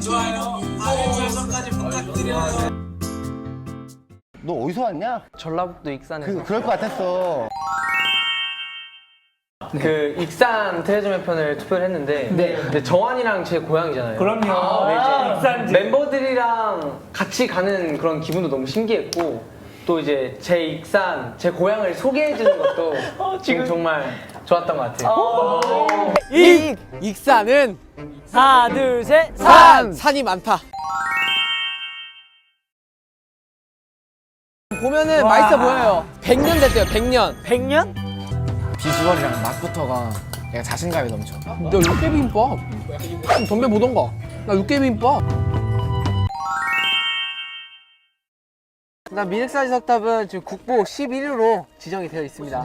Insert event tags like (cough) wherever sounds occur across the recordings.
좋아요. 알림 설정까지 부탁드려요. 너 어디서 왔냐? 전라북도 익산에서 그, 그럴 것 같았어. 그 익산 트레저맨 편을 투표를 했는데 근데 정환이랑 제 고향이잖아요. 그럼요. 네, 이제 익산지. 멤버들이랑 같이 가는 그런 기분도 너무 신기했고 또 이제 제 익산 제 고향을 소개해 주는 것도 (laughs) 지금 정말 좋았던 것 같아요. 익 익산은 하나, 둘, 셋. 산 산이 많다. 보면은 맛있어 보여요. 100년 됐대요. 100년. 100년? 비주얼이랑 맛부터가 내가 자신감이 넘쳐. 너 육개비빔밥. 좀 덤벼 보던가. 나 육개비빔밥. 나 미륵사지 석탑은 지금 국보 11호로 지정이 되어 있습니다.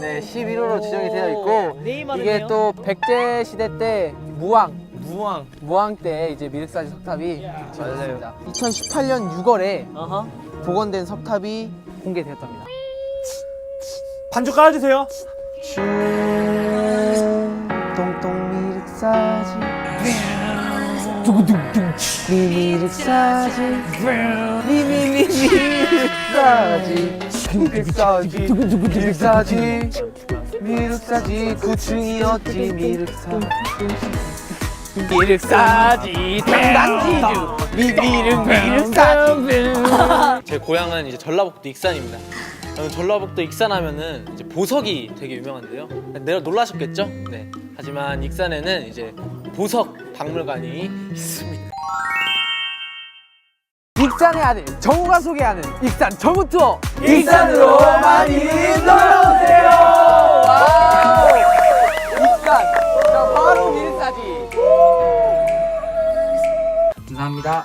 네, 11호로 지정이 되어 있고 네이마르네요. 이게 또 백제 시대 때 무왕 무왕. 무왕 때 이제 미륵사지 석탑이 지어졌습니다. 2018년 6월에 어허. 복원된 석탑이 공개되었답니다. 반주 깔아주세요. 똥똥 미륵사지 두구둥둥 미륵사지 미미미 미륵사지 미륵사지 미륵사지 미륵사지 9층이었지 미륵사지 미륵사지 당당지주 미미륵 미륵사지 제 고향은 이제 전라북도 익산입니다. 저는 전라북도 익산 하면은 이제 보석이 되게 유명한데요. 내가 놀라셨겠죠? 네. 하지만 익산에는 이제 보석 박물관이 있습니다. 익산의 아들 정우가 소개하는 익산 정우 투어 익산으로 많이 놀러 자